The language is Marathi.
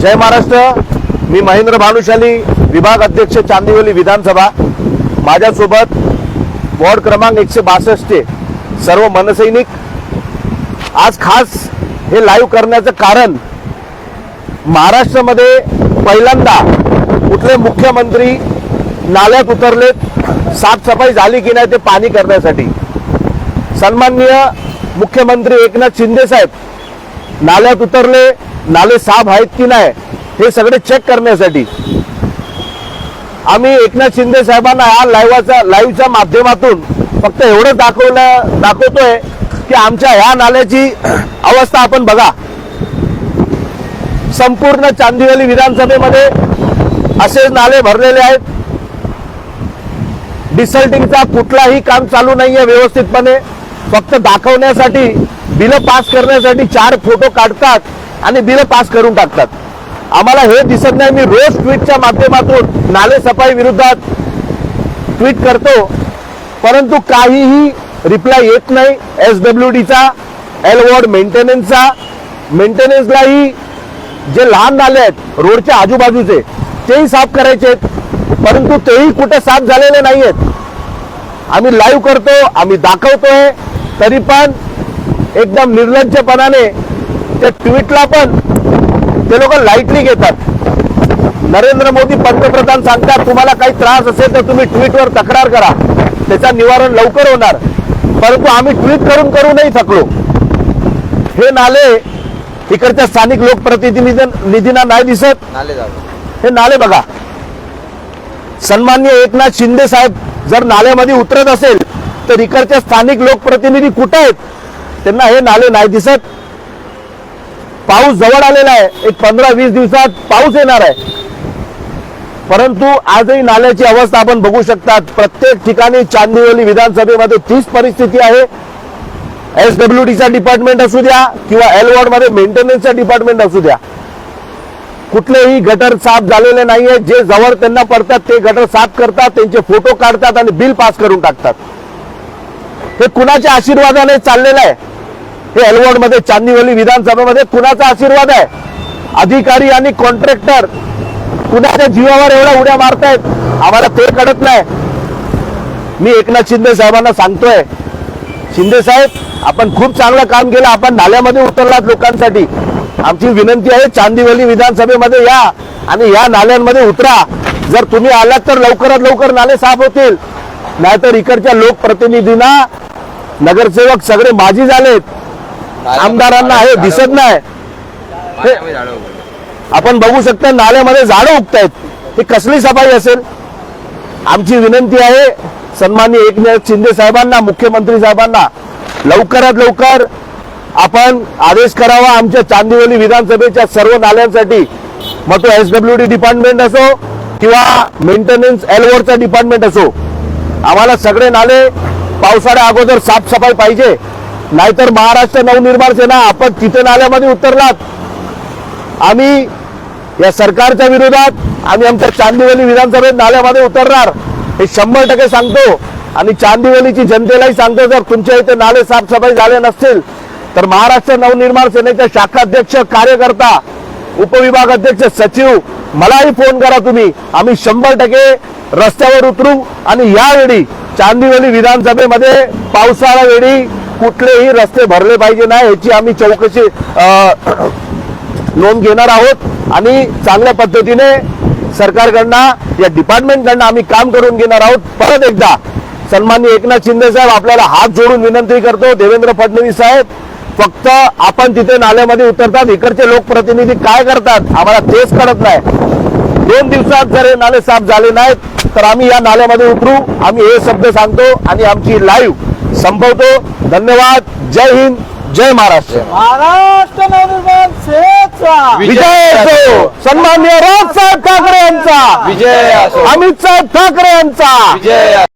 जय महाराष्ट्र. मी महेंद्र भानुशाली विभाग अध्यक्ष चांदिवली विधानसभा. माझ्यासोबत वॉर्ड क्रमांक एकशे बासष्टचे सर्व मनसैनिक आज खास हे लाईव्ह करण्याचं कारण महाराष्ट्रामध्ये पहिल्यांदा कुठले मुख्यमंत्री नाल्यात उतरलेत साफसफाई झाली की नाही ते पाणी करण्यासाठी. सन्माननीय मुख्यमंत्री एकनाथ शिंदे साहेब नाल्यात उतरले नाले साफ आहेत की नाही हे सगळे चेक करण्यासाठी. आम्ही एकनाथ शिंदे साहेबांना या लाईव्हच्या लाईव्हच्या माध्यमातून फक्त एवढं दाखवलं दाखवतोय की आमच्या ह्या नाल्याची अवस्था आपण बघा. संपूर्ण चांदिवली विधानसभेमध्ये असे नाले भरलेले आहेत. डिसल्टिंगचा कुठलाही काम चालू नाहीये व्यवस्थितपणे. फक्त दाखवण्यासाठी बिलं पास करण्यासाठी चार फोटो काढतात. आणि बिलं पास करून टाकतात. आम्हाला हे दिसत नाही मी रोज ट्विटच्या माध्यमातून नाले सफाई विरोधात ट्विट करतो. परंतु काहीही रिप्लाय येत नाही. एस डब्ल्यू डीचा एल वॉर्ड मेंटेनन्सचा मेंटेनन्सलाही जे लहान नाले आहेत रोडच्या आजूबाजूचे तेही साफ करायचे आहेत. परंतु तेही कुठे साफ झालेले नाही आहेत आम्ही लाईव्ह करतो आम्ही दाखवतोय. तरी पण एकदम निर्लज्जपणाने त्या ट्विटला पण ते लोक लाईटली घेतात. नरेंद्र मोदी पंतप्रधान सांगतात तुम्हाला काही त्रास असेल तर तुम्ही ट्विटवर तक्रार करा. त्याचा निवारण लवकर होणार. परंतु आम्ही ट्विट करून करूनही थकलो. हे नाले इकडच्या स्थानिक लोकप्रतिनिधी निधींना नाही दिसत. नाले हे नाले बघा. सन्मान्य एकनाथ शिंदे साहेब जर नाल्यामध्ये उतरत असेल तर इकडच्या स्थानिक लोकप्रतिनिधी कुठे आहेत? त्यांना हे नाले नाही दिसत. पाऊस जवळ आलेला आहे. एक पंधरा वीस दिवसात पाऊस येणार आहे. परंतु आजही नाल्याची अवस्था आपण बघू शकतात. प्रत्येक ठिकाणी चांदिवली विधानसभेमध्ये तीच परिस्थिती आहे. एस डब्ल्यू डीचा डिपार्टमेंट असू द्या किंवा एल वॉर्डमध्ये मेंटेनन्सचा डिपार्टमेंट असू द्या. कुठलेही गटर साफ झालेले नाहीये. जे जवळ त्यांना पडतात ते गटर साफ करतात त्यांचे फोटो काढतात आणि बिल पास करून टाकतात. हे कुणाच्या आशीर्वादाने चाललेलं आहे? हे अलवडमध्ये मध्ये विधानसभेमध्ये कुणाचा आशीर्वाद आहे? अधिकारी आणि कॉन्ट्रॅक्टर कुणाच्या जीवावर एवढ्या उड्या मारतायत? आम्हाला ते कळत नाही. मी एकनाथ शिंदे साहेबांना सांगतोय शिंदे साहेब आपण खूप चांगलं काम केलं आपण नाल्यामध्ये उतरलात लोकांसाठी. आमची विनंती आहे चांदीवली विधानसभेमध्ये या आणि या नाल्यांमध्ये उतरा. जर तुम्ही आलात तर लवकरात लवकर नाले साफ होतील. नाहीतर इकडच्या लोकप्रतिनिधींना नगरसेवक सगळे माजी झालेत. आमदारांना हे दिसत नाही. आपण बघू शकता नाल्यामध्ये झाडं उगतायत. ही कसली सफाई असेल? आमची विनंती आहे सन्माननीय एकनाथ शिंदे साहेबांना मुख्यमंत्री साहेबांना लवकरात लवकर आपण आदेश करावा. आमच्या चांदिवली विधानसभेच्या सर्व नाल्यांसाठी मग तो एस डब्ल्यू डी डिपार्टमेंट असो किंवा मेंटेनन्स एलवोडचा डिपार्टमेंट असो. आम्हाला सगळे नाले पावसाळ्या अगोदर साफसफाई पाहिजे. नाहीतर महाराष्ट्र नवनिर्माण सेना आपण तिथे नाल्यामध्ये उतरलात. आम्ही या सरकारच्या विरोधात आम्ही आमच्या चांदिवली विधानसभेत नाल्यामध्ये उतरणार. हे शंभर टक्के सांगतो. आणि चांदिवलीची जनतेलाही सांगतो जर तुमच्या इथे नाले साफसफाई झाले नसतील तर महाराष्ट्र नवनिर्माण सेनेचे शाखाध्यक्ष कार्यकर्ता उपविभाग अध्यक्ष सचिव मलाही फोन करा तुम्ही. आम्ही शंभर टक्के रस्त्यावर उतरू. आणि यावेळी चांदिवली विधानसभेमध्ये पावसाळा वेळी कुठलेही रस्ते भरले पाहिजे नाही याची आम्ही चौकशी नोंद घेणार आहोत. आणि चांगल्या पद्धतीने सरकारकडनं या डिपार्टमेंटकडनं आम्ही काम करून घेणार आहोत. परत एकदा सन्माननीय एकनाथ शिंदे साहेब आपल्याला हात जोडून विनंती करतो देवेंद्र फडणवीस साहेब फक्त आपण तिथे नाल्यामध्ये उतरतात इकडचे लोकप्रतिनिधी काय करतात आम्हाला तेच कळत नाही. दोन दिवसात जर हे नाले साफ झाले नाहीत तर आम्ही या नाल्यामध्ये उतरू आम्ही हे शब्द सांगतो आणि आमची लाईव्ह संपवतो धन्यवाद. जय हिंद. जय महाराष्ट्र. महाराष्ट्र नवनिर्माण सेनेचा. विजय असो. सन्मान्य राज साहेब ठाकरे यांचा. विजय असो. अमित साहेब ठाकरे यांचा. विजय